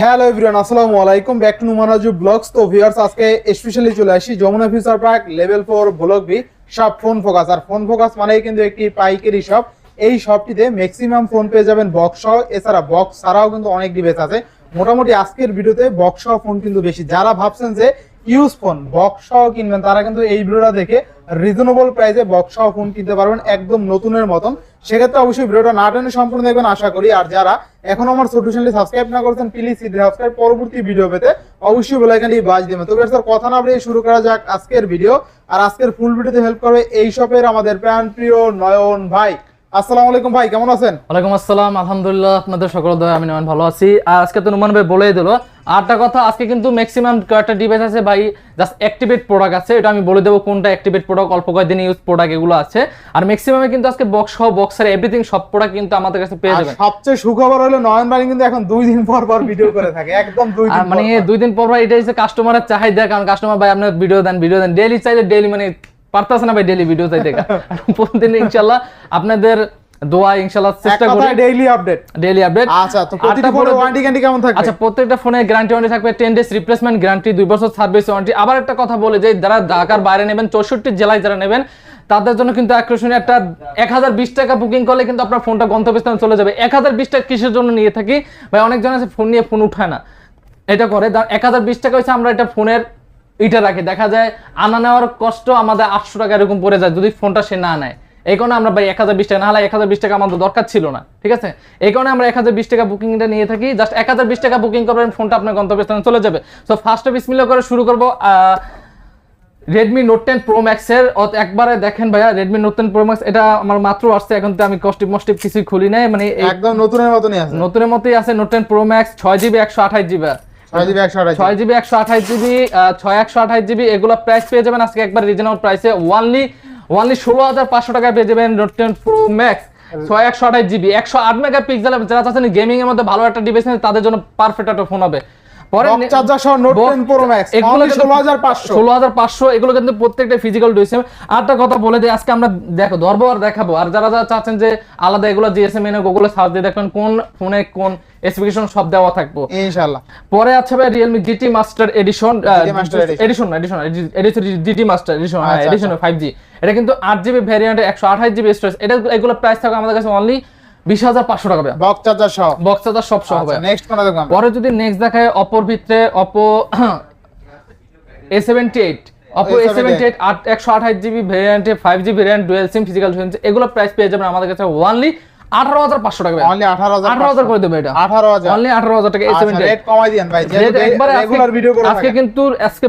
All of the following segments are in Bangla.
হ্যালো এভরিওয়ান আসসালামু আলাইকুম। ব্যাক টু নুমানাজু ব্লগস তো ভিউয়ার্স আজকে স্পেশালি চলে আসি Jamuna future park level four block B সব ফোন ফোকাস আর ফোন ফোকাস মানেই কিন্তু একটি পাইকারি শপ এই শপটিতে ম্যাক্সিমাম ফোন পেয়ে যাবেন বক্স সহ। এছাড়া বক্স ছাড়াও কিন্তু অনেক ডিভাইস আছে। মোটামুটি আজকের ভিডিওতে বক্স সহ ফোন কিন্তু বেশি। যারা ভাবছেন যে ইউজ ফোন বক্স সহ কিনবেন, তারা কিন্তু এই ভিডিওটা দেখে রিজনেবল প্রাইসে বক্স সহ ফোন কিনতে পারবেন একদম নতুনের মতন। সেক্ষেত্রে অবশ্যই ভিডিওটা না টেনে সম্পূর্ণ দেখবেন, আশা করি। আর যারা এখন আমার ছোট চ্যানেলটি সাবস্ক্রাইব না করেছেন প্লিজ সাবস্ক্রাইব পরবর্তী ভিডিও পেতে অবশ্যই বেল আইকনটি বাজ দিবেন। তো স্যার কথা না বলে শুরু করা যাক আজকের ভিডিও আর আজকের ফুল ভিডিওতে হেল্প করবে এই শপের আমাদের প্যান প্রিয় নয়ন ভাই। আসসালামু আলাইকুম ভাই, কেমন আছেন? ওয়ালাইকুম আসসালাম, আলহামদুলিল্লাহ, আপনাদের সকল দয়া, আমি ভালো আছি। আজকে তো নুমান ভাই বলেই দিল আরটা কথা আজকে কিন্তু ম্যাক্সিমাম কয়েকটা ডিভাইস আছে ভাই জাস্ট অ্যাক্টিভেট প্রোডাক্ট আছে। এটা আমি বলে দেবো কোনটা অ্যাক্টিভেট প্রোডাক্ট অল্প কয়েকদিন ইউজ প্রোডাক্ট এগুলো আছে। আর ম্যাক্সিমামে কিন্তু আজকে বক্স সহ বক্সের এভরিথিং সব প্রোডাক্ট কিন্তু আমাদের কাছে পেয়ে যাবেন। সবচেয়ে সুখবর হলো নয়ন ভাই কিন্তু এখন দুই দিন পর পর ভিডিও করে থাকে একদম দুই দিন মানে। দুই দিন পর পর এটা হচ্ছে কাস্টমারের চাহিদা কারণ কাস্টমার ভাই আপনার ভিডিও দেন ভিডিও দেন। ডেইলি চাইলে ডেইলি মানে পারতাছে না ভাই ডেইলি ভিডিও চাই দেখা প্রতিদিন ইনশাল্লাহ আপনাদের দোয়া ইনশাল্লাহ চেষ্টা করি। ডেইলি আপডেট ডেইলি আপডেট আচ্ছা তো প্রতিটা ফোনে ওয়ারেন্টি গ্যারান্টি কেমন থাকবে? আচ্ছা প্রত্যেকটা ফোনে গ্যারান্টি ওয়ারেন্টি থাকবে টেন ডেজ রিপ্লেসমেন্ট গ্যারান্টি দুই বছর সার্ভিস ওয়ারেন্টি আবার একটা কথা বলে যে যারা ঢাকার বাইরে নেবেন চৌষট্টি জেলায় যারা নেবেন তাদের জন্য কিন্তু আকর্ষণীয় একটা এক হাজার বিশ টাকা বুকিং করলে কিন্তু আপনার ফোনটা গন্তব্যস্থানে চলে যাবে। এক হাজার বিশ টাকা কিসের জন্য নিয়ে থাকি? ভাই অনেকজন আছে ফোন নিয়ে ফোন উঠায় না। এটা করে এক হাজার বিশ টাকা হচ্ছে আমরা এটা ফোনের ইটা রাখি। দেখা যায় আনা নেওয়ার কষ্ট আমাদের আটশো টাকা এরকম পড়ে যায় যদি ফোনটা সে না নেয়। এই কারণে আমরা ভাই এক হাজার বিশ টাকা না হলে এক হাজার বিশ টাকা আমাদের দরকার ছিল না ঠিক আছে? এই কারণে আমরা এক হাজার বিশ টাকা বুকিংটা নিয়ে থাকি। জাস্ট এক হাজার বিশ টাকা বুকিং করবেন ফোনটা আপনার গন্তব্যস্থানে চলে যাবে। তো ফার্স্টে বিসমিল্লা করে শুরু করব রেডমি নোট টেন প্রো ম্যাক্সের একবারে দেখেন ভাইয়া Redmi note ten pro max এটা আমার মাত্র আসছে এখন তো আমি কস্টিপ মস্টিপ কিছুই খুলি নাই মানে একদম নতুনের মতনই আছে। নতুনের মতোই আছে নোট টেন প্রো ম্যাক্স ছয় জিবি একশো আঠাশ জিবি। ছয় জিবি একশো আঠাশ জিবি। ছয় একশো আঠাশ জিবি এগুলো প্রাইস পেয়ে যাবেন আজকে একবার রিজনেবল প্রাইসে ওয়ানলি ওয়ানলি ষোলো হাজার পাঁচশো টাকায় পেয়ে যাবেন নোট টেন প্রো ম্যাক্স ছয় একশো আঠাশ জিবি একশো আট মেগা পিক্সেল যারা চাচ্ছেন গেমিং এর মধ্যে ভালো একটা ডিভাইস তাদের জন্য পারফেক্ট একটা ফোন হবে। পরে charger সহ Box- 10 Pro Max, এগুলো only 16,500 ষোলো হাজার পাঁচশো। এগুলো কিন্তু প্রত্যেকটা ফিজিক্যাল ডুয়েছে আরেকটা কথা বলে দিই আজকে আমরা দেখো ধরবো আর দেখাবো। আর যারা যারা চাচ্ছেন যে আলাদা এগুলো জিএসএম এনে গুগলে সার্চ দিয়ে দেখবেন কোন ফোনে কোন স্পেসিফিকেশন সব দেওয়া থাকব। ইনশাআল্লাহ। পরে আছে ভাই edition Master Edition। Edition edition edition হ্যাঁ এটা কিন্তু আট জিবি ভ্যারিয়েন্ট একশো আঠাশ জিবি স্টোরেজ এটা এগুলো প্রাইস থাকবে আমাদের কাছে অনলি বিশ হাজার পাঁচশো টাকা বক্স চার্জার সহ। বক্স চার্জার সব সহ নেক্সট পরে যদি নেক্সট দেখায় অপর ভিতরে Oppo A seventy eight Oppo A seventy eight আট একশো আঠাশ GB five G dual sim physical এগুলো প্রাইস পেয়ে যাবেন আমাদের কাছে ওনলি আঠারো হাজার পাঁচশো টাকা অনলি 18000 আঠারো হাজার করে দেবে এটা। 18000 অনলি আঠারো হাজার টাকা এ আচ্ছা রেট কমাই দিয়েন ভাই একবারে রেগুলার ভিডিও করে আজকে কিন্তু আজকে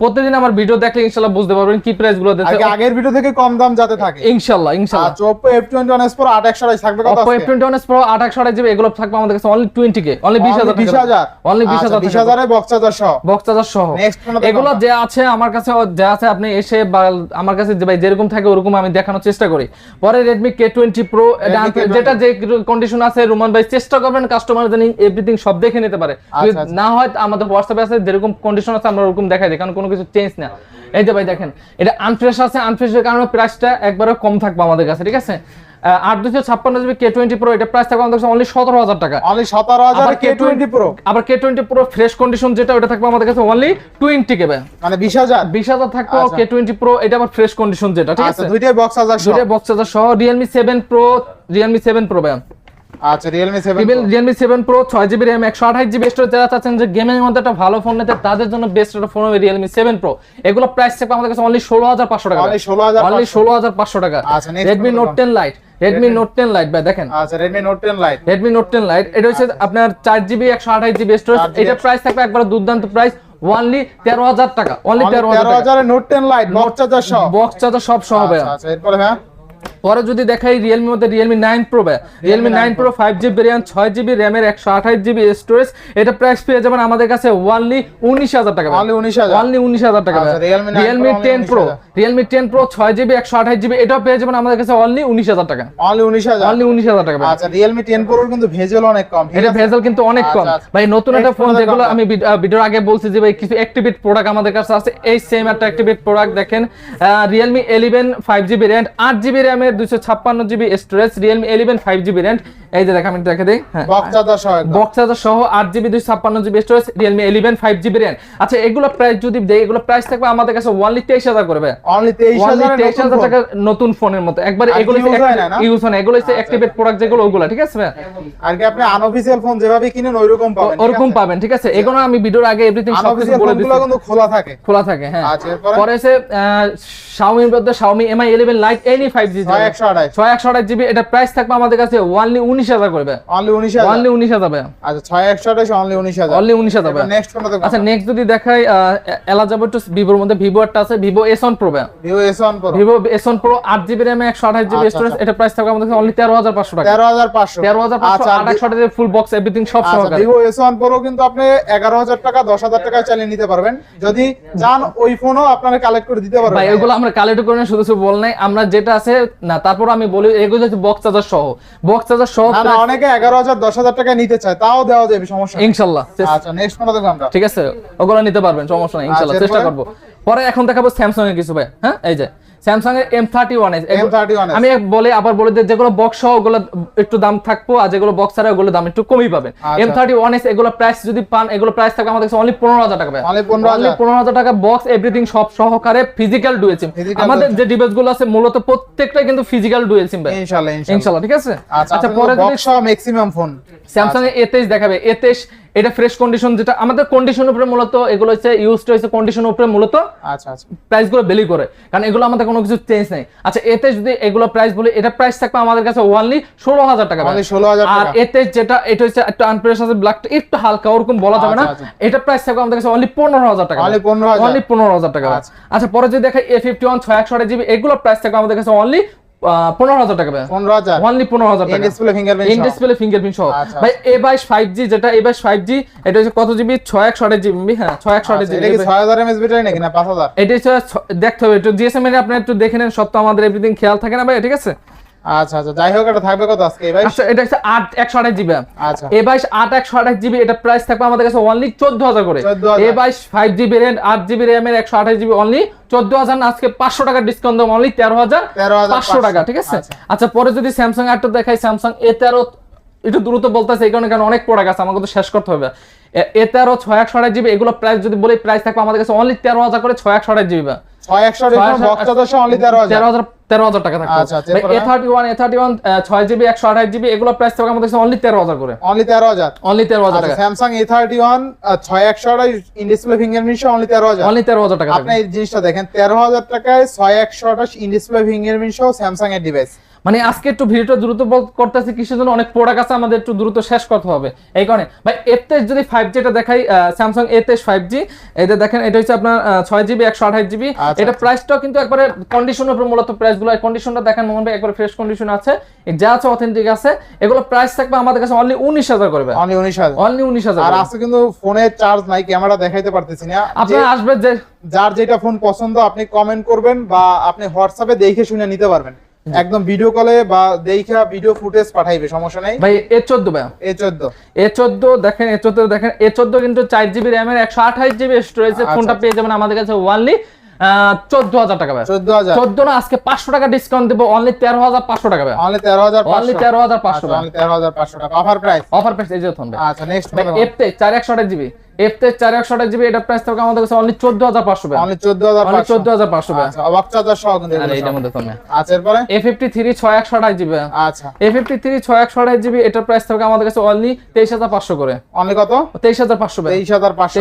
প্রতিদিন আমার ভিডিও দেখলে ইনশাআল্লাহ বুঝতে পারবেন কি প্রাইসগুলো দিচ্ছে। আগের ভিডিও থেকে কম দাম যাতে থাকে। ইনশাআল্লাহ ইনশাআল্লাহ আচ্ছা Oppo F21 Pro 8128 থাকবে কত Oppo F21 Pro 28 জিবি এগুলো থাকবে আমাদের কাছে অনলি 20 কে অনলি 20000 বিশ হাজার অনলি 20000 বিশ হাজারে বক্স চার্জার সহ। বক্স চার্জার সহ। এগুলো যে আছে আমার কাছে যা আছে আপনি এসে আমার কাছে যে ভাই যেরকম থাকে ওরকম আমি দেখানোর চেষ্টা করি। পরে Redmi K20 Pro এটা Redmi K20 যেটা যে কন্ডিশন আছে রোমান ভাই চেষ্টা করবেন কাস্টমার জানি এভরিথিং সব দেখে নিতে পারে। আচ্ছা, আচ্ছা। না হয় আমাদের হোয়াটসঅ্যাপে আছে যেরকম কন্ডিশন আছে আমরা ওরকম দেখাই দিই কারণ কোনো কিছু চেঞ্জ না। এই যে ভাই দেখেন এটা আনফ্রেশ আছে আনফ্রেশের কারণে প্রাইসটা একবারে কম থাকবে আমাদের কাছে ঠিক আছে? আট দুশো ছাপ্পান্ন জিবি কে টোয়েন্টি প্রো এটা প্রাইস থাকবে আমাদের কাছে অনলি সতেরো হাজার টাকা। অনলি 17000 আবার K20 Pro আবার K twenty pro fresh condition যেটা ওটা থাকবে আমাদের কাছে অনলি টোয়েন্টি কে মানে 20000 বিশ হাজার থাকবে। কে টোয়েন্টি প্রো এটা আবার ফ্রেশ কন্ডিশন যেটা ঠিক আচ্ছা আছে? দুইটাই বক্স হাজার দুইটাই বক্স হাজার সহ Realme seven pro Realme seven pro ভাই আচ্ছা Realme 7 Pro। Realme seven pro ছয় জিবি র্যাম একশো আঠাশ জিবি স্টোরেজ যারা চাচ্ছেন যে গেমের মধ্যে একটা ভালো ফোন নিতে তাদের জন্য বেস্ট একটা ফোন হবে রিয়েলমি সেভেন প্রো এগুলো প্রাইস থাকবে আমাদের কাছে অনলি ষোলো হাজার পাঁচশো টাকা। Only 16,500 অনলি ষোলো হাজার পাঁচশো টাকা। আচ্ছা, কোনটা note ten lite Redmi note ten lite ভাই দেখেন। আচ্ছা Redmi Note 10 Lite Redmi note ten lite এটা হচ্ছে আপনার চার জিবি একশো আঠাশ জিবি স্টোরেজ এটা প্রাইস থাকবে একবার দুর্দান্ত প্রাইস তেরো হাজার টাকা অনলি Only তেরো হাজার টাকা। 13000 এর Note 10 Lite বক্স চার্জার সহ। বক্স চার্জার সব সহ হবে আচ্ছা আচ্ছা এরপরে হ্যাঁ পরে যদি দেখাই রিয়েলমি মধ্যে Realme nine pro Realme nine pro five GB variant ছয় জিবি র্যামের একশো আঠাশ জিবি স্টোরেজ এটা প্রাইস পেয়ে যাবেন আমাদের কাছে ওয়ানলি উনিশ হাজার টাকা Only 19,000 অনলি উনিশ হাজার টাকা আচ্ছা, Realme 9 Realme ten pro Realme ten pro ছয় জিবি একশো আঠাশ জিবি এটাও পেয়ে যাবেন আমাদের কাছে অনলি উনিশ হাজার টাকা। অনলি 19000 অনলি উনিশ হাজার টাকা আচ্ছা 10 Pro এর কিন্তু ভেজেল অনেক কম। এটা? ভেজাল কিন্তু অনেক কম। আচ্ছা, আচ্ছা। ভাই নতুন একটা ফোন যেগুলো আমি ভিডিওর আগে বলছি যে ভাই কিছু অ্যাক্টিভেট প্রোডাক্ট আমাদের কাছে আছে। এই সেম একটা অ্যাক্টিভেট প্রোডাক্ট দেখেন। Realme eleven five GB RAM আট জিবি র্যামের দুশো ছাপ্পান্ন GB storage Realme eleven five GB RAM এই যে দেখ আমি দেখে দিই। হ্যাঁ। সহ আট জিবি দুই ছাপ্পান্ন GB storage Realme eleven five GB RAM আচ্ছা এগুলো প্রাইস যদি দেয় এগুলো প্রাইস থাকবে আমাদের কাছে ওনলি তেইশ হাজার করবে অনলি 23000 ওনলি এর তেইশ হাজার টাকা নতুন ফোনের মতো। একবার এগুলো? ইউজ হয় এগুলো হচ্ছে অ্যাক্টিভেট প্রোডাক্ট যেগুলো ওগুলো ঠিক আছে আর কি আপনি আনঅফিসিয়াল ফোন যেভাবে কিনেন ওইরকম পাবেন ওরকম পাবেন ঠিক আছে? এগুলো আমি ভিডিওর আগে এভরিথিং সবকিছু আনঅফিসিয়াল বলে দিচ্ছি কিন্তু খোলা থাকে। খোলা থাকে হ্যাঁ। আচ্ছা, পরে এসে শাওমির মধ্যে Xiaomi Mi eleven lite NE five G ছয় একশো আঠাশ। জিবি এটা প্রাইস থাকবে আমাদের কাছে ওয়ানলি উনিশ হাজার করবে অনলি 19000 ওয়ানলি উনিশ হাজার ভাই আচ্ছা 6128 অনলি 19000 অনলি উনিশ হাজার। ভাই নেক্সট কোনটা আচ্ছা নেক্সট যদি দেখাই এলা যাব একটু ভিভোর মধ্যে ভিভো একটা আছে Vivo S one pro Vivo S1 Pro Vivo S one pro আট জিবি র্যাম একশো আঠাশ জিবি স্টোরেজ। এটা প্রাইস থাকবে আমাদের অনলি তেরো হাজার পাঁচশো টাকা। 13500 তেরো হাজার পাঁচশো আট একশো আঠাশ ফুল বক্স এভরিথিং সব সহকারে। ভিভো S1 Pro কিন্তু আপনি 11000 টাকা 10000 টাকা চালিয়ে নিতে পারবেন। যদি চান ওই ফোনও আপনারা কালেক্ট করে দিতে পারবেন। ভাই এগুলো আমরা কালেক্ট করে শুধু শুধু বল নাই আমরা যেটা আছে না তারপর আমি বলি এগুলো হচ্ছে বক্স চার্জার সহ। বক্স চার্জার সহ না অনেকে 11000 10000 টাকা নিতে চায় তাও দেওয়া যাবে সমস্যা ইনশাআল্লাহ ইনশাল্লাহ আচ্ছা নেক্সট মডেল দেখব আমরা? ঠিক আছে ওগুলো নিতে পারবেন সমস্যা নাই ইনশাল্লাহ আচ্ছা, চেষ্টা করব। পরে এখন দেখাবো স্যামসাং এর কিছু ভাই হ্যাঁ এই যে। স্যামসাং এর। এম থার্টি ওয়ান M31s আমি বলে আবার বলে দিই যেগুলো বক্স সহ ওগুলো একটু দাম থাকব আর যেগুলো বক্স ছাড়া ওগুলো দাম একটু কমই পাবেন। এম থার্টি ওয়ান এস এগুলো প্রাইস যদি পান এগুলো প্রাইস থাকবে আমাদের অনলি পনেরো হাজার টাকা 15,000 পনেরো হাজার। টাকা বক্স এভরিথিং সব সহকারে ফিজিক্যাল ডুয়েল সিম আমাদের যে ডিভাইসগুলো আছে মূলত প্রত্যেকটাই কিন্তু ফিজিক্যাল ডুয়েল সিম ভাই ইনশাআল্লাহ ইনশাআল্লাহ ঠিক আছে? আচ্ছা আচ্ছা পরে যদি বক্স সহ ম্যাক্সিমাম ফোন স্যামসাং এ তেইশ দেখাবে এ তেইশ এটা ফ্রেশ কন্ডিশন যেটা আমাদের কন্ডিশন উপরে মূলত এগুলো হচ্ছে ইউজড হয়েছে কন্ডিশন উপরে মূলত আচ্ছা আচ্ছা। প্রাইসগুলো বেলি করে। কারণ এগুলো আমাদের কোনো কিছু চেঞ্জ নেই। আচ্ছা এতে যদি এগুলো প্রাইস বলি এটা প্রাইস থাকবে আমাদের কাছে ওয়ানলি ষোলো হাজার টাকা Only 16,000 আর এতে যেটা এটা হচ্ছে একটু আনপ্রেস আছে ব্ল্যাক একটু হালকা ওরকম বলা যাবে না। আচ্ছা, এটা প্রাইস থাকবে আমাদের কাছে অনলি পনেরো হাজার টাকা Only 15,000 অনলি পনেরো হাজার টাকা আচ্ছা। আচ্ছা পরে যদি দেখাই এ ফিফটি ওয়ান ছয় একশো জিবি এগুলো প্রাইস থাকবে আমাদের কাছে অনলি পনেরো হাজার টাকা ভাই। 15000 অনলি পনেরো হাজার টাকা। ডিসপ্লে ফিঙ্গারপ্রিন্ট ডিসপ্লে ফিঙ্গারপ্রিন্ট সহ। আচ্ছা, ভাই এ বাইশ ফাইভ জি যেটা এ বাইশ ফাইভ জি এটা হচ্ছে কত জিবি ছয় একশো আঠাশ জিবি হ্যাঁ ছয় একশো আঠাশ আচ্ছা, এটা কি জিবি 6000 এমএস ব্যাটারি নাকি না 5000 এটা হচ্ছে দেখতে হবে একটু জিএসএম এর আপনি একটু দেখে নেন সব তো আমাদের এভরিথিং খেয়াল থাকে না ভাই ঠিক আছে? আচ্ছা আচ্ছা যাই হোক এটা থাকবে কত আজকে? ভাই আচ্ছা এটা হচ্ছে আট একশো আঠাশ জিবি আচ্ছা। জিবি এটা প্রাইস থাকবে আমাদের কাছে অনলি চোদ্দ হাজার করে। 14,000 এ বাইশ ফাইভ জিবি জিবি এর জিবি অনলি না আজকে পাঁচশো টাকার ডিসকাউন্ট অনলি 13,500 টাকা ঠিক আছে? আচ্ছা। আচ্ছা পরে যদি স্যামসাং আরটা দেখাই স্যামসাং এ তেরো একটু দ্রুত বলতেছে এই কারণে কারণ অনেক প্রোডাক্ট আছে আমাকে তো শেষ করতে হবে। এ- তেরো ছয় একশো আঠাশ জিবি এগুলো প্রাইস যদি বলি প্রাইস থাকবে আমাদের কাছে অনলি তেরো হাজার করে ছয় একশো আঠাশ জিবি 6100 ছয়- অনলি তেরো হাজার। তেরো হাজার A thirty one thirty one ছয় একশো আঠাশ এগুলো প্রাইস থাকবে আমাদের অনলি তেরো হাজার করে। অনলি 13000 অনলি তেরো হাজার আচ্ছা টাকা। Samsung A31 6128 in display fingerprint সহ অনলি 13000 অনলি তেরো হাজার। টাকা আপনি এই জিনিসটা দেখেন 13000 টাকায় 6128 ইন ডিসপ্লে ফিঙ্গারপ্রিন্ট সহ স্যামসাং এর ডিভাইস মানে আজকে একটু ভিডিওটা দ্রুত করতেছি কিসের জন্য অনেক প্রোডাক্ট আছে আমাদের একটু দ্রুত শেষ করতে হবে। এই কারণে ভাই এতে যদি ফাইভ জিটা দেখাই স্যামসাং এ তেইশ ফাইভ জি এটা দেখেন এটা হচ্ছে আপনার ছয় জিবি একশো আঠাশ জিবি আচ্ছা, এটা প্রাইসটাও কিন্তু একবারে কন্ডিশনের উপর মূলত প্রাইসগুলো কন্ডিশনটা দেখেন মোহন ভাই একবার ফ্রেশ কন্ডিশন আছে। যা আছে অথেন্টিক আছে এগুলো প্রাইস থাকবে আমাদের কাছে অনলি উনিশ হাজার করবে অনলি 19000 অনলি উনিশ হাজার আর আজকে কিন্তু ফোনে চার্জ নাই ক্যামেরা দেখাইতে পারতেছি না। আপনার আসবে যে যার যেটা ফোন পছন্দ আপনি কমেন্ট করবেন বা আপনি হোয়াটসঅ্যাপে দেখে শুনে নিতে পারবেন। একদম ভিডিও কলে বা দেখা ভিডিও ফুটেজ পাঠাইবে সমস্যা নেই। ভাই এ চোদ্দ ভাই এ চোদ্দ। এ চোদ্দ দেখেন এ চোদ্দ দেখেন এ চোদ্দ কিন্তু চার জিবি র্যামের একশো আঠাশ জিবি স্টোরেজের আচ্ছা, ফোনটা আচ্ছা। পেয়ে যাবেন আমাদের কাছে ওয়ানলি চোদ্দ হাজার টাকা ভাই চোদ্দ না আজকে পাঁচশো টাকা ডিসকাউন্ট দেবো অনলি তেরো হাজার পাঁচশো টাকা ভাই অনলি তেরো হাজার অনলি তেরো হাজার পাঁচশো তেরো হাজার পাঁচশো টাকা। অফার প্রাইস অফার প্রাইস এই যে আচ্ছা নেক্সট ভাই চার একশো আঠাশ জিবি এফতে চার একশো আঠাশ জিবি এটা প্রাইস থাকবে আমাদের কাছে অনলি চোদ্দ হাজার পাঁচশো ভাই অনলি চোদ্দ হাজার অনলি চোদ্দ পাঁচশো আচ্ছা অবাক সহ কিন্তু আর এগুলো মধ্যে ফোন আচ্ছা এরপরে? জিবি আচ্ছা। জিবি এটা প্রাইস থাকবে আমাদের কাছে অনলি তেইশ হাজার পাঁচশো করে। অনলি কত? তেইশ হাজার পাঁচশো ভাই তেইশ হাজার পাঁচশো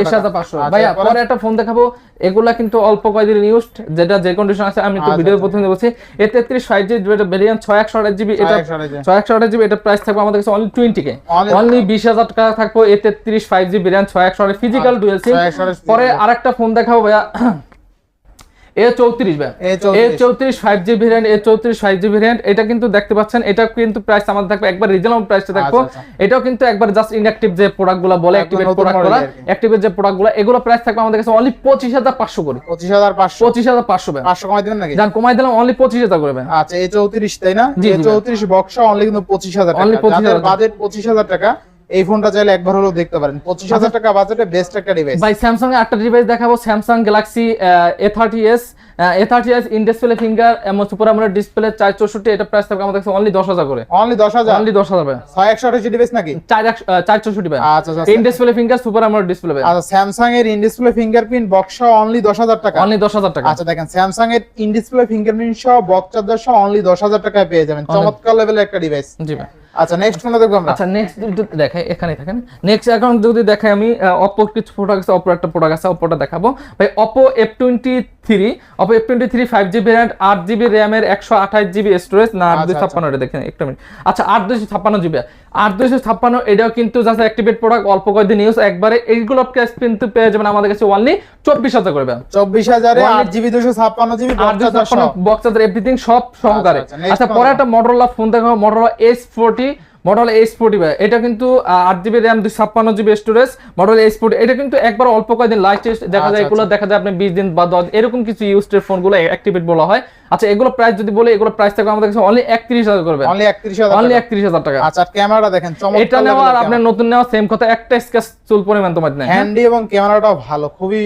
টাকা। ভাইয়া পরে একটা ফোন দেখাবো। এগুলা কিন্তু অল্প কয়েকদিন ইউজ যেটা যে কন্ডিশন আছে আমি তো ভিডিওর ভিডিও আচ্ছা। প্রথমে বলছি এ তেত্রিশ ফাইভ জি ভেরিয়েন্ট ছয় একশো আঠাশ জিবি এটা 628 ছয় একশো আঠাশ জিবি এটা প্রাইস থাকবে আমাদের কাছে অনলি টোয়েন্টি কে অনলি বিশ হাজার টাকা থাকব এ তেত্রিশ ফাইভ জি ভেরিয়েন্ট ছয় একশো আঠাশ ফিজিক্যাল ডুয়েল সিম পরে আরেকটা ফোন দেখাবো ভাইয়া। এ চৌত্রিশ ভাই। এ চৌত্রিশ। ফাইভ জি ভেরিয়েন্ট এ চৌত্রিশ ফাইভ জি ভেরিয়েন্ট এটা কিন্তু দেখতে পাচ্ছেন এটা কিন্তু প্রাইস আমাদের থাকবে একবার রিজনেবল প্রাইসে থাকব এটাও কিন্তু একবার জাস্ট ইনঅ্যাক্টিভ যে প্রোডাক্টগুলো বলে অ্যাক্টিভেট নতুন প্রোডাক্টগুলো আর অ্যাক্টিভেট যে প্রোডাক্টগুলো এগুলো প্রাইস থাকবে আমাদের কাছে অনলি পঁচিশ হাজার পাঁচশো করে। পঁচিশ হাজার পাঁচশো। পঁচিশ হাজার পাঁচশো ভাই। পাঁচশো কমাই দিবেন নাকি? যান কমাই দিলাম অনলি পঁচিশ হাজার করবে আচ্ছা এই চৌত্রিশ তাই না? জি, চৌত্রিশ বক্স অনলি কিন্তু পঁচিশ হাজার টাকা। 25,000 যাদের বাজেট পঁচিশ হাজার টাকা এই ফোনটা চাইলে একবার হলেও দেখতে পারেন। পঁচিশ হাজার টাকা বাজেটে বেস্ট একটা ডিভাইস ভাই স্যামসাং এর একটা ডিভাইস দেখাবো Samsung Galaxy A thirty S A thirty S in display finger এমন সুপার আমলের ডিসপ্লে চার চৌষট্টি এটা প্রাইস থাকবে আমাদের কাছে অনলি দশ হাজার করে। অনলি দশ হাজার? অনলি দশ হাজার ভাই। ছয় একশো আঠাশ ডিভাইস নাকি? চার চার চৌষট্টি ভাই। আচ্ছা আচ্ছা in display finger super AMOLED display ভাই। আচ্ছা স্যামসাং এর in display fingerprint box only দশ হাজার টাকা? অনলি দশ হাজার টাকা। আচ্ছা দেখেন স্যামসাং এর ইন ডিসপ্লে ফিঙ্গারপ্রিন্ট সহ বক্স চার্জার সহ অনলি দশ হাজার টাকায় পেয়ে যাবেন। চমৎকার লেভেলের একটা ডিভাইস জি ভাই। আচ্ছা নেক্সট ফোনটা দেখব আচ্ছা নেক্সট যদি দেখাই এখানে থাকেন। নেক্সট এখন যদি দেখাই আমি অপো কিছু প্রোডাক্ট আছে অপো একটা প্রোডাক্ট আছে অপোটা দেখাবো। ভাই Oppo F twenty three Oppo F twenty three five GB RAM আট জিবি র্যামের একশো আঠাশ জিবি স্টোরেজ না আট আচ্ছা, দুই ছাপ্পান্ন এটা দেখেন একটা মিনিট। আচ্ছা আট দুইশো ছাপ্পান্ন জিবি আট দুইশো ছাপ্পান্ন এটাও কিন্তু জাস্ট অ্যাক্টিভেট প্রোডাক্ট অল্প কয়েকদিন ইউজ একবারে এইগুলো প্রাইস কিন্তু পেয়ে যাবেন আমাদের কাছে অনলি চব্বিশ হাজার করবে চব্বিশ হাজারে আট জিবি দুশো ছাপ্পান্ন জিবি আর দুই ছাপ্পান্ন বক্স এভরিথিং সব সহকারে। আচ্ছা, আচ্ছা পরে। একটা মডেলা ফোন দেখো মডেলা S forty model S forty এটা কিন্তু আট জিবি র্যাম দুই ছাপ্পান্ন GB storage model S forty এটা কিন্তু একবার অল্প কয়েকদিন লাইট দেখা যায় আচ্ছা, এগুলো দেখা যায় আপনি বিশ দিন বা দশ এরকম কিছু ইউজড ফোনগুলো অ্যাক্টিভেট বলা হয়। আচ্ছা এগুলো প্রাইস যদি বলি এগুলো প্রাইস থাকবে আমাদের কাছে অনলি একত্রিশ হাজার করবে। অনলি একত্রিশ হাজার অনলি টাকা। একত্রিশ হাজার টাকা। আচ্ছা ক্যামেরাটা দেখেন এটা নেওয়া আর আপনার নতুন নেওয়া সেম কথা একটা স্কেচ চুল পরিমাণ তোমার নেই। হ্যাঁ? হ্যান্ডি এবং ক্যামেরাটাও ভালো খুবই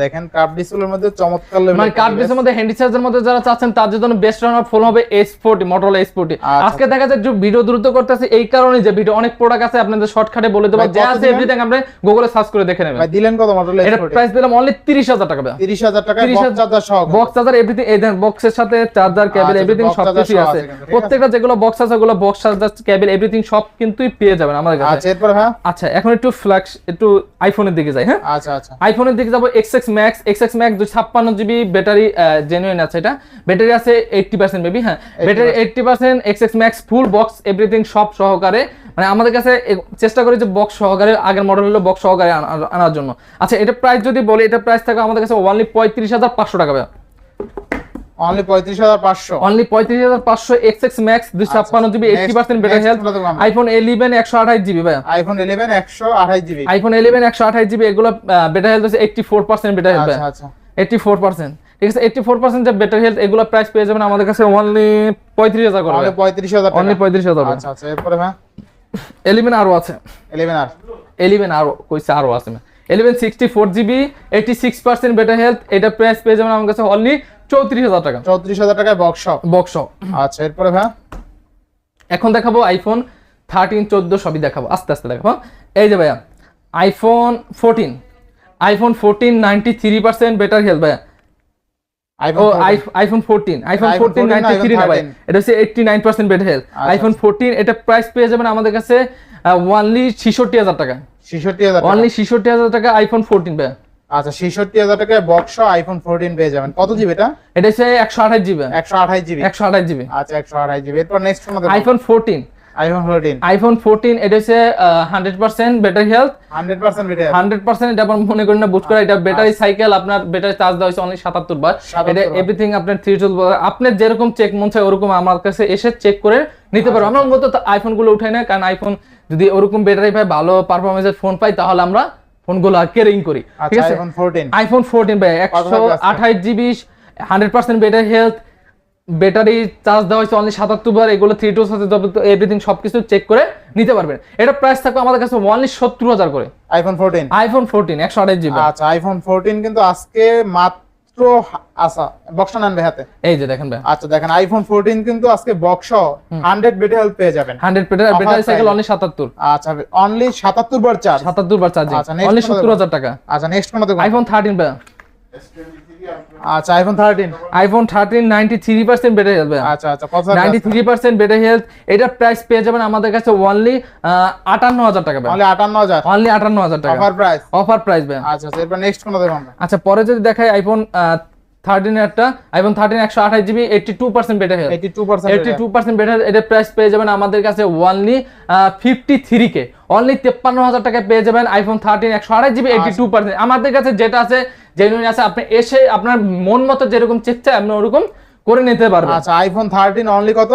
দেখেন কার্ভ ডিসপ্লের মধ্যে চমৎকার মানে কার্ড বেসের মধ্যে হ্যান্ডি চার্জের মধ্যে যারা চাচ্ছেন তাদের জন্য বেস্ট রানার ফোন হবে S forty Motorola S forty আচ্ছা। আজকে দেখা যায় যে ভিডিও দ্রুত করতেছে এই কারণে যে ভিডিও অনেক প্রোডাক্ট আছে আপনাদের শর্টকাটে বলে দেবো। যা আছে এভরিথিং আপনি গুগলে সার্চ করে দেখে নেবেন। ভাই দিলেন কত মডেল এটা প্রাইস দিলাম অনলি তিরিশ হাজার টাকা তিরিশ হাজার টাকা 30,000 চার্জার সহ। বক্স চার্জার এভরিথিং এই দেখেন বক্সের সাথে চার্জার কেবল আচ্ছা, এভরিথিং সবকিছু সহ আছে। আছে আছে? প্রত্যেকটা যেগুলো বক্স আছে ওগুলো বক্স চার্জার কেবল এভরিথিং সব কিন্তুই পেয়ে যাবেন আমাদের কাছে। আচ্ছা এরপরে হ্যাঁ আচ্ছা এখন একটু ফ্ল্যাক্স একটু আইফোনের দিকে যাই হ্যাঁ? আচ্ছা আচ্ছা। আইফোনের দিকে যাব X X Max X X Max দুই ছাপ্পান্ন জিবি ব্যাটারি জেনুইন আছে এটা। ব্যাটারি আছে এইটটি পার্সেন্ট বেবি হ্যাঁ। Battery eighty percent X X Max full box everything সব সহকারে মানে আমাদের কাছে চেষ্টা করি যে বক্স সহকারে আগের মডেল হলো বক্স সহকারে আনার জন্য। আচ্ছা এটা প্রাইস যদি বলি এটা প্রাইস থাকে আমাদের কাছে অনলি পঁয়ত্রিশ হাজার পাঁচশো টাকা অনলি পঁয়ত্রিশ হাজার পাঁচশো। অনলি পঁয়ত্রিশ হাজার পাঁচশো এক্স এক্স ম্যাক্স দুই ছাপ্পান্ন GB eighty Next- percent next health. IPhone eleven একশো আঠাশ জিবি ভাই আইফোন ইলেভেন একশো আঠাশ জিবি আইফোন ইলেভেন একশো আঠাশ জিবি এগুলো ব্যাটারি হেলথ হচ্ছে এইটটি ফোর পার্সেন্ট হেলথ আচ্ছা আচ্ছা। এইটটি ফোর পার্সেন্ট ঠিক আছে এইটটি ফোর পার্সেন্ট যে ব্যাটারি হেলথ এগুলো প্রাইস পেয়ে যাবেন আমাদের কাছে অনলি পঁয়ত্রিশ হাজার করে। অনলি পঁয়ত্রিশ হাজার অনলি পঁয়ত্রিশ হাজার আচ্ছা আচ্ছা এরপরে হ্যাঁ এলিভেন আরও আছে। ইলেভেন আর এলিভেন আরও কইছে আরও আছে eleven sixty four GB eighty six percent battery health এটা প্রাইস পেয়ে যাবেন আমার কাছে অনলি চৌত্রিশ হাজার টাকা। চৌত্রিশ হাজার টাকায় বক্স বক্স আচ্ছা এরপরে হ্যাঁ এখন দেখাবো আইফোন থার্টিন চোদ্দ সবই দেখাবো। আস্তে আস্তে দেখাবো এই যে ভাইয়া iPhone fourteen iPhone fourteen ninety three percent better health ভাইয়া। আইফোন আইফোন ফোরটিন আইফোন 14 না, নাইনটি থ্রি iPhone না ভাই এটা হচ্ছে এইটটি নাইন পার্সেন্ট হেলথ। আচ্ছা, আইফোন ফোরটিন এটা প্রাইস পেয়ে যাবেন আমাদের কাছে ওয়ানলি ছিষট্টি টাকা। ছেষট্টি হাজার টাকা। অনলি ছিষট্টি হাজার টাকা আইফোন ফোরটিন ভাইয়া। আচ্ছা ছেষট্টি হাজার টাকায় বক্স আইফোন ফোরটিন পেয়ে যাবেন। কত জিবি এটা? এটা হচ্ছে একশো আঠাশ জিবি একশো আঠাশ জিবি একশো আঠাশ জিবি আচ্ছা একশো আঠাশ জিবি এরপর next phone iPhone fourteen iPhone এটা হচ্ছে বেটার হেলথ বেটার এটা আপনার মনে করেন না বুট করে এটা ব্যাটারি সাইকেল আপনার ব্যাটারি চার্জ দেওয়া হয়েছে অনলি সাতাত্তর বার। এটা এভরিথিং আপনার থ্রি টুল আপনার যেরকম চেক মন চায় ওরকম আমার কাছে এসে চেক করে নিতে পারব আমরা মূলত আইফোনগুলো উঠাই না কারণ আইফোন যদি ওরকম ব্যাটারি পাই ভালো পারফরমেন্সের ফোন পাই তাহলে আমরা ফোনগুলো কেয়ারিং করি। ঠিক আচ্ছা আছে? আইফোন ফোরটিন আইফোন ফোরটিন ভাই একশো? আঠাশ GB hundred percent battery health battery charge দেওয়া হয়েছে অনলি সাতাত্তর বার এগুলো থ্রি টু সাথে এভরিথিং সবকিছু চেক করে নিতে পারবেন। এটা প্রাইস থাকবে আমাদের কাছে অনলি সত্তর হাজার করে। আইফোন ফোরটিন আইফোন ফোরটিন একশো আঠাশ জিবি আচ্ছা আইফোন ফোরটিন কিন্তু আজকে মাত্র আচ্ছা বক্সটা নেন হাতে। এই যে দেখেন ভাই। আচ্ছা দেখেন আইফোন ফোরটিন কিন্তু আজকে বক্স হান্ড্রেড হেল্প পেয়ে যাবেন। Hundred Offer battery cycle. Only সাতাত্তর। আচ্ছা অনলি সাতাত্তর বার চার্জ সাতাত্তর বার চার্জিং আচ্ছা, অনলি সত্তর হাজার টাকা। আচ্ছা নেক্সট কোনটা আইফোন থার্টিন আচ্ছা iPhone thirteen iPhone thirteen ninety three percent battery health আচ্ছা আচ্ছা ninety three percent battery health এটার প্রাইস পেয়ে যাবেন আমাদের কাছে অনলি আটান্ন হাজার টাকা অনলি আটান্ন হাজার? অনলি আটান্ন হাজার টাকা। অফার প্রাইস অফার প্রাইস ভাই আচ্ছা আচ্ছা এরপর নেক্সট কোনটা দেখুন আমরা আচ্ছা পরে যদি দেখাই আইফোন থার্টিন একটা আইফোন থার্টিন একশো আঠাশ GB eighty two percent better eighty two percent eighty two percent better এটার প্রাইস পেয়ে যাবেন আমাদের কাছে only fifty three K only তেপ্পান্ন হাজার টাকা পেয়ে যাবেন আইফোন থার্টিন একশো আঠাশ জিবি এইটি টু পার্সেন্ট আমাদের কাছে যেটা আছে জেনুইন আছে আপনি এসে আপনার মন মতো যেরকম চেক চাই আপনি ওরকম করে নিতে পারবে। আচ্ছা আইফোন থার্টিন অনলি কত?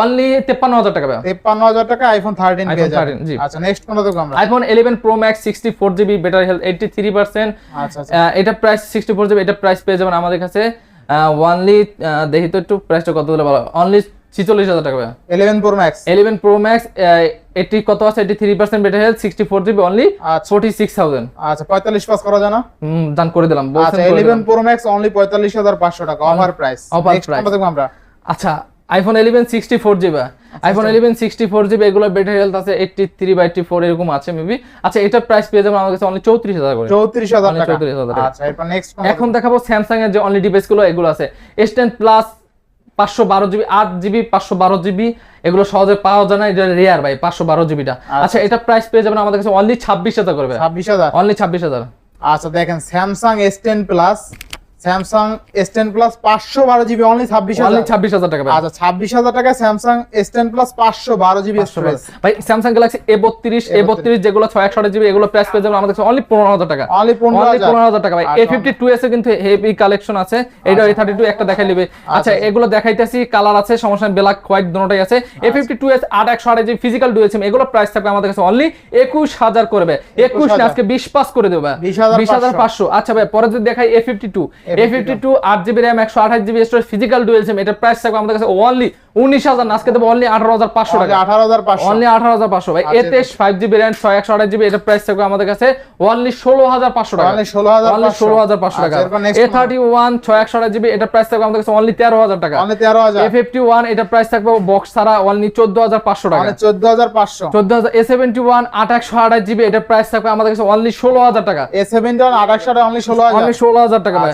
অনলি তেপ্পান্ন হাজার টাকা ভাই। তেপ্পান্ন হাজার টাকা আইফোন থার্টিন iPhone পেয়ে যাবেন 13। আচ্ছা নেক্সট কোনটা দেখো আমরা? IPhone eleven pro max sixty four GB better health eighty three percent আচ্ছা। আচ্ছা এটা প্রাইস সিক্সটি ফোর জিবি এটা প্রাইস পেয়ে যাবেন আমাদের কাছে। অনলি দেখি তো একটু প্রাইসটা কত বলে ভালো। অনলি ছিচল্লিশ হাজার টাকা eleven pro max eleven pro max এটি কত আছে? Eighty three percent better health sixty four GB only. Forty six thousand আচ্ছা পঁয়তাল্লিশ পাস করা যায় না? দান করে দিলাম আচ্ছা ইলেভেন। প্রো ম্যাক্স অনলি পঁয়তাল্লিশ হাজার পাঁচশো টাকা অফার প্রাইস price। দেখব আমরা। আচ্ছা iPhone eleven sixty four GB iPhone eleven sixty four GB এগুলো বেটার হেলথ আছে এইটটি থ্রি বা এইটটি ফোর এরকম আছে মেবি আচ্ছা এটার প্রাইস পেয়ে যাবেন আমার কাছে অনলি চৌত্রিশ হাজার করে। চৌত্রিশ হাজার Only টাকা। 34,000 টাকা। আচ্ছা এখন দেখাবো। স্যামসাং এর যে অনলি ডিভাইসগুলো এগুলো আছে। এস টেন প্লাস পাঁচশো বারো জিবি আট জিবি পাঁচশো বারো জিবি এগুলো সহজে পাওয়া যায় না এটা রেয়ার ভাই পাঁচশো বারো জিবিটা। আচ্ছা। এটা প্রাইস পেয়ে যাবেন আমাদের কাছে অনলি ছাব্বিশ হাজার করবে ছাব্বিশ হাজার? অনলি ছাব্বিশ হাজার। আচ্ছা দেখেন Samsung S ten plus Samsung S ten plus পাঁচশো বারো জিবি অনলি ছাব্বিশ হাজার। ছাব্বিশ হাজার টাকা আচ্ছা ছাব্বিশ হাজার টাকা স্যামসাং এস টেন প্লাস পাঁচশো বারো জিবি ভাই স্যামসাং গ্যালাক্সি এ বত্রিশ এ বত্রিশ। যেগুলো ছয় একশো জিবি এগুলো প্রাইস পেয়ে যাবেন আমাদের অনলি পনেরো হাজার টাকা। অনলি পনেরো হাজার। টাকা ভাই। এ আচ্ছা। ফিফটি টু এস এ কিন্তু হেভি কালেকশন আছে। এটা এ থার্টি টু একটা দেখাই নিবে আচ্ছা। এগুলো দেখাইতেছি কালার আছে সমস্যা ব্ল্যাক হোয়াইট দুটোটাই আছে। এ ফিফটি টু এস আট একশো আট জিবি ফিজিক্যাল সিম এগুলো প্রাইস থাকবে আমাদের কাছে অনলি একুশ হাজার করবে। একুশ না 21,000 আজকে বিশ পাস করে দেবে 20,500 বিশ হাজার পাঁচশো। আচ্ছা ভাই পরে যদি দেখাই A fifty two A fifty two আট জিবি র্যাম একশো আঠাশ GB storage physical dual SIM এটা প্রাইস থাকবে আমাদের কাছে অনলি উনিশ হাজার না আজকে দেবো অনলি আঠারো হাজার পাঁচশো টাকা। আঠারো হাজার পাঁচশো। অনলি আঠারো হাজার পাঁচশো ভাই। এতে ফাইভ জিবি র্যাম ছয় একশো আঠাশ জিবি এটা প্রাইস থাকবে আমাদের কাছে অনলি ষোলো হাজার পাঁচশো টাকা। Only 16,500 অনলি ষোলো হাজার পাঁচশো টাকা। আচ্ছা, এরপর next এ কোনটা? থার্টি ওয়ান ছয় একশো আঠাশ জিবি এটা প্রাইস থাকবে আমাদের কাছে অনলি তেরো হাজার টাকা। অনলি তেরো হাজার। এ ফিফটি ওয়ান এটা প্রাইস থাকবে বক্স ছাড়া অনলি চোদ্দ হাজার পাঁচশো টাকা। চোদ্দ হাজার পাঁচশো। চোদ্দ হাজার এ সেভেন্টি ওয়ান আট আঠাশ জিবি এটা প্রাইস থাকবে আমাদের কাছে অনলি ষোলো হাজার টাকা। এ সেভেন্টি ওয়ান আঠাশশো অনলি ষোলো হাজার। অনলি ষোলো হাজার টাকা ভাই।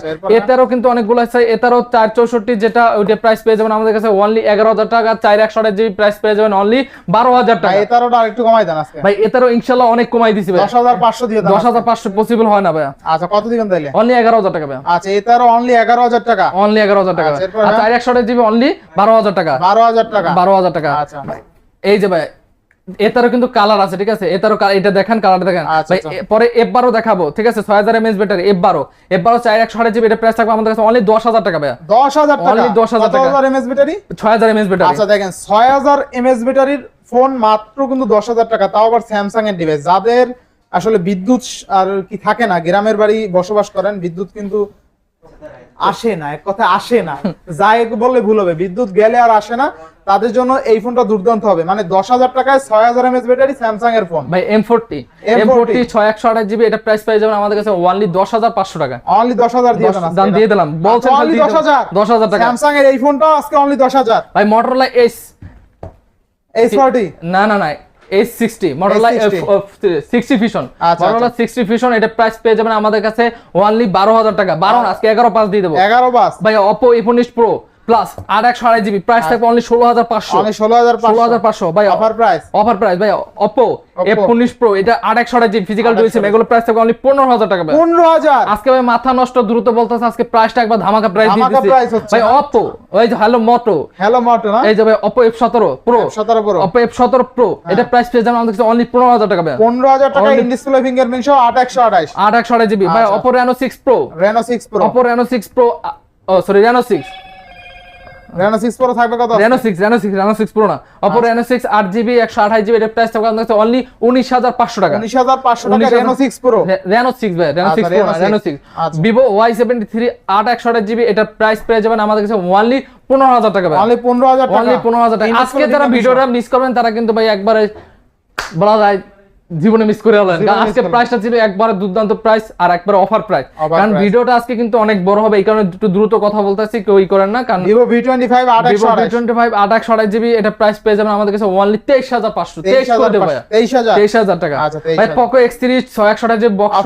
কিন্তু অনেকগুলো আছে এটারও চার চৌষট্টি যেটা ওইটা প্রাইস পেয়ে যাবেন আমাদের কাছে অনলি এগারো হাজার টাকা চার একশো যে প্রাইস পেয়ে যাবেন অনলি বারো হাজার টাকা। এই তেরোটা আরেকটু কমাই দেন আজকে। ভাই এটারও ইনশাল্লাহ অনেক কমাই দিছি ভাই। দশ হাজার পাঁচশো দিয়ে দশ হাজার পাঁচশো পসিবল হয় না ভাই আচ্ছা কত দিবেন তাহলে অনলি এগারো হাজার টাকা ভাই আচ্ছা এই অনলি এগারো হাজার টাকা? অনলি এগারো হাজার টাকা। আচ্ছা, এরপর আর হ্যাঁ? চার একশো জিবি অনলি বারো হাজার টাকা। বারো হাজার টাকা। বারো হাজার টাকা। আচ্ছা। এই যে ভাই এটারও কিন্তু কালার আছে ঠিক আছে? এটারও এটা দেখেন কালার দেখেন। আচ্ছা, আচ্ছা। পরে এফ বারো দেখাবো ঠিক আছে? ছয় হাজার এমএস ব্যাটারি এফ বারো এফ বারো চার একশো আঠাশ জিবি এটা প্রাইস থাকবে আমাদের কাছে অনলি দশ হাজার টাকা ভাই দশ হাজার টাকা? 10,000 টাকা। হাজার এমএস ব্যাটারি ছয় হাজার এমএস ব্যাটারি আচ্ছা দেখেন ছয় হাজার এমএস ব্যাটারির ফোন মাত্র কিন্তু দশ হাজার টাকা তাও আবার স্যামসাং এর ডিভাইস যাদের আসলে বিদ্যুৎ আর কি থাকে না গ্রামের বাড়ি বসবাস করেন বিদ্যুৎ কিন্তু আসে না এক কথা আসে না। যাই বললে ভুল হবে বিদ্যুৎ গেলে আর আসে না। তাদের জন্য এই ফোনটা দুর্দান্ত হবে। মানে দশ হাজার টাকায় ছয় হাজার এমএস ব্যাটারি স্যামসাং এর ফোন ভাই এম ফোরটি এম ফোরটি ছয় একশো আঠাশ জিবি এটা প্রাইস পেয়ে যাবেন আমাদের কাছে অনলি দশ হাজার পাঁচশো টাকা। অনলি দশ হাজার দশ- দাম দিয়ে দিলাম। বলছেন আচ্ছা, খালি only দিয়ে দশ হাজার। টাকা। স্যামসাং এর এই ফোনটা আজকে অনলি দশ হাজার। ভাই মোটরলা এস এইচ ফর্টি না না না H sixty S60 sixty fusion আচ্ছা, সিক্সটি ফিশন এটা প্রাইস পেয়ে যাবেন আমাদের কাছে অনলি বারো হাজার টাকা। বারো আজকে এগারো পাঁচ দিয়ে দেবো। এগারো বাস ভাই অপো উনিশ প্রো প্লাস আট একশো আড়াই জিবি প্রাইস থাকবে অনলি ষোলো হাজার পাঁচশো। ষোলো হাজার ষোলো হাজার পাঁচশো ভাই অফার প্রাইস অফার প্রাইস ভাই অপো এফ উনিশ প্রো এটা আট একশো আড়াই জিবি ফিজিক্যাল ডুয়েল এগুলো প্রাইস থাকবে অনলি পনেরো হাজার টাকা পনেরো হাজার? আজকে ভাই মাথা নষ্ট দ্রুত বলতেছে আজকে প্রাইসটা একবার ধামাকা প্রাইস দিয়ে ভাই অপো ওই যে হ্যালো মোটো হ্যালো মোটো না? এই যে ভাই অপো এফ সতেরো প্রো সতেরো প্রো অপো এফ সতেরো প্রো এটা প্রাইস পেয়ে যাবেন আমাদের কাছে অনলি পনেরো হাজার টাকা ভাই। পনেরো হাজার টাকা ইন ডিসপ্লে ফিঙ্গারপ্রিন্ট সহ আট একশো আঠাশ আট একশো আড়াই জিবি ভাই। Oppo Reno six pro Reno six pro Oppo Reno six pro ও সরি রেনো সিক্স থাকবে কত? না। প্রাইস থাকবে আমাদের অনলি উনিশ হাজার পাঁচশো টাকা। উনিশ হাজার পাঁচশো টাকা 19,000 Reno six pro Reno six ভাই রেনো আচ্ছা, সিক্স Reno 6 সিক্স আচ্ছা। এটার প্রাইস পেয়ে যাবেন আমাদের কাছে অনলি টাকা ভাই। অনলি টাকা। অনলি পনেরো হাজার টাকা। In আজকে যারা ভিডিওটা মিস করবেন তারা কিন্তু ভাই একবারে বলা যায় জীবনে মিস করে হলেন আজকে প্রাইসটা ছিল একবারে দুর্দান্ত প্রাইস আর একবারে অফার প্রাইস কারণ ভিডিওটা আজকে কিন্তু অনেক বড় হবে এই কারণে একটু দ্রুত কথা বলতেছি কেউ ই করেন না কারণ ভিভো ভি টোয়েন্টি ফাইভ আট ভিভো আঠাশ টোয়েন্টি ফাইভ আট একশো আড়াই জিবি এটা প্রাইস পেয়ে যাবেন আমাদের কাছে অনলি তেইশ হাজার পাঁচশো। তেইশ হাজার তেইশ হাজার। টাকা। আচ্ছা, 23,000 ভাই পকো এক্স তিরিশ ছয় একশো যে বক্স।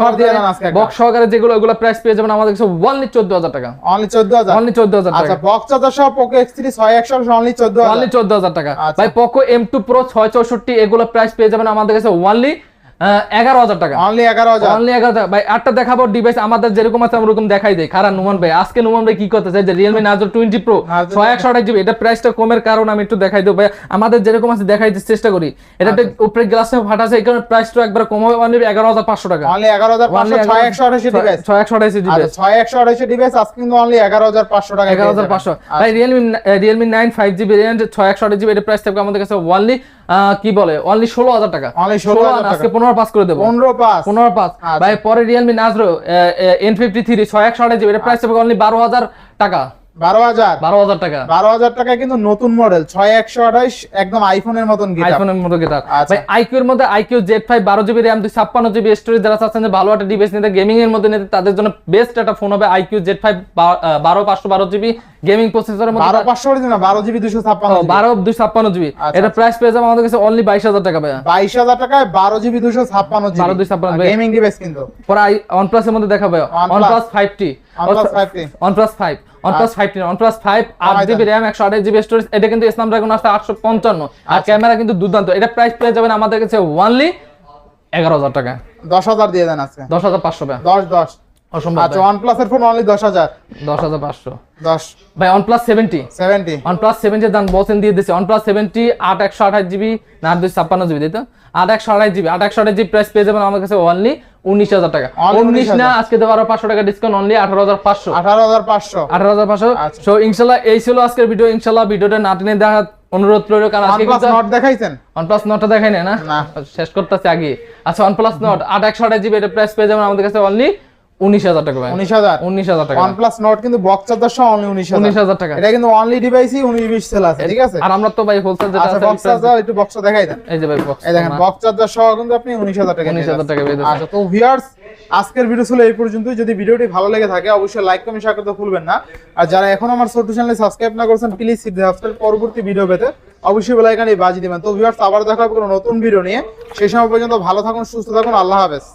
বক্স সহকারে যেগুলো ওগুলো প্রাইস পেয়ে যাবেন আমাদের কাছে অনলি চোদ্দ হাজার টাকা। অনলি চোদ্দ হাজার। অনলি চোদ্দ হাজার আচ্ছা টাকা। বক্স চার্জার সহ পোকো এক্স থ্রি ছয় একশো অনলি চোদ্দ অনলি চোদ্দ হাজার টাকা। আচ্ছা। ভাই পোকো এম টু প্রো ছয় চৌষট্টি এগুলো প্রাইস পেয়ে যাবেন আমাদের কাছে অনলি এগারো হাজার টাকা। অনলি এগারো হাজার। অনলি এগারো টাকা ভাই আটটা দেখাবো ডিভাইস আমাদের যেরকম আছে ওরকম দেখাই দেয় খারাপ নুমান ভাই আজকে নুমান ভাই কি করতেছে যে রিয়েলমি নাজর টোয়েন্টি প্রো ছয় একশো আঠাশ জিবি এটা প্রাইসটা কমের কারণ আমি একটু দেখাই দেবো। ভাই আমাদের যেরকম আছে দেখাই দিতে চেষ্টা করি। এটা আচ্ছা। উপরে গ্লাসটা ফাটা আছে এই কারণে প্রাইসটা একবার কম হবে অনলি এগারো হাজার পাঁচশো টাকা। অনলি এগারো হাজার ছয় একশো আঠাশি ডিভাইস ছয় একশো আঠাশ আচ্ছা ডিভাইস ছয় একশো আঠাশি ডিভাইস আজকে কিন্তু অনলি এগারো হাজার পাঁচশো টাকা। এগারো হাজার পাঁচশো। ভাই Realme Realme nine five GB range ছয় একশো আঠাশ জিবি এটা প্রাইস থাকবে আমাদের কাছে অনলি কি বলে? অনলি ষোলো হাজার টাকা। Only 16,000 ষোলো আজকে পনেরো পাস করে দেবো। পনেরো পাঁচ পনেরো পাঁচ আচ্ছা। ভাই পরে রিয়েলমি নাজরো এন ফিফটি থ্রি ছয় একশো আঠাশ জিবি। এটা প্রাইস হবে অনলি বারো হাজার টাকা। বারো হাজার। বারো হাজার টাকা। বারো হাজার টাকায় কিন্তু নতুন মডেল ছয় একশো আঠাইশ একদম আইফোনের মতন আইফোনের মতো গিটার। আচ্ছা। আইকিউ এর মধ্যে আইকিউ জেড ফাইভ বারো জিবি র্যাম দুই ছাপ্পান্ন জিবি স্টোরেজ যারা চাচ্ছেন যে ভালো একটা ডিভাইস নিতে গেমিং এর মধ্যে নিতে তাদের জন্য বেস্ট একটা ফোন হবে আইকিউ জেড ফাইভ বারো পাঁচশো বারো জিবি গেমিং প্রসেসরের মধ্যে। বারো পাঁচশো না বারো জিবি দুশো ছাপ্পান্ন বারো দুই ছাপ্পান্ন জিবি আচ্ছা, এটা প্রাইস পেয়ে যাবে আমাদের কাছে অনলি বাইশ হাজার টাকা বাইশ হাজার টাকায় বারো জিবি দুশো ছাপ্পান্ন জিবি 1256 গেমিং ডিভাইস কিন্তু। পরে OnePlus এর মধ্যে দেখাবে। OnePlus। OnePlus 5T OnePlus 5T OnePlus 5 OnePlus 5T OnePlus 5 কমাই 8 জিবি RAM 128 স্টোরেজ এটা কিন্তু আছে 855 আচ্ছা। আর ক্যামেরা কিন্তু দুর্দান্ত। এটা প্রাইস পেয়ে যাবেন আমাদের কাছে অনলি 11000 টাকা। দশ হাজার দিয়ে দেন আজকে। 10500 টাকা দশ দশ। অসম্ভব আচ্ছা ওয়ানের ফোন অনলি দশ হাজার। 10500 দশ। ভাই OnePlus 70 সেভেন্টি OnePlus 70 এর দাম বলছেন দিয়ে দিছে। OnePlus 70 8 128 জিবি না 256 জিবি দিত 8 128 জিবি 8 128 জিবি প্রাইস পেয়ে যাবেন আমার কাছে অনলি 19000 টাকা। 19 না আজকে দেবো আরও 500 টাকা ডিসকাউন্ট অনলি 18500 আঠারো হাজার পাঁচশো। আঠারো হাজার পাঁচশো। সো ইনশাল্লাহ এই ছিল আজকের ভিডিও ইনশাল্লাহ ভিডিওটা না টেনে দেখা অনুরোধ রইল কারণ আজকে দেখাইছেন? OnePlus দেখাই না। শেষ করতেছে আগে আচ্ছা OnePlus প্রাইস পেয়ে যাবেন আমাদের কাছে অনলি উনিশ হাজার টাকা উনিশ হাজার? উনিশ হাজার টাকা। ওয়ান প্লাস কিন্তু বক্স চার্জার সহ অনলি উনিশ উনিশ হাজার হাজার টাকা। এটা কিন্তু অনলি ডিভাইসই উনিশ বিশ সেল আছে ঠিক আছে? আর আমরা তো ভাই হোলসেল যেটা আছে বক্স চার্জার একটু বক্সটা দেখাই দেন। এই যে ভাই box এই দেখেন বক্স চার্জার সহ কিন্তু আপনি উনিশ হাজার টাকা উনিশ হাজার টাকা পেয়ে যাচ্ছেন। যাচ্ছেন। আচ্ছা তো ভিউয়ার্স আজকের ভিডিও ছিল এই পর্যন্তই। যদি ভিডিওটি ভালো লেগে থাকে অবশ্যই লাইক কমেন্ট শেয়ার করতে ভুলবেন না। আর যারা এখন আমার ছোট চ্যানেলে সাবস্ক্রাইব না করেছেন প্লিজ সাবস্ক্রাইব পরবর্তী ভিডিও পেতে। অবশ্যই বেল আইকনে বাজি দিবেন। তো ভিউয়ার্স আবার দেখা হবে কোনো নতুন ভিডিও নিয়ে। সেই সময় পর্যন্ত ভালো থাকুন সুস্থ থাকুন। আল্লাহ হাফেজ।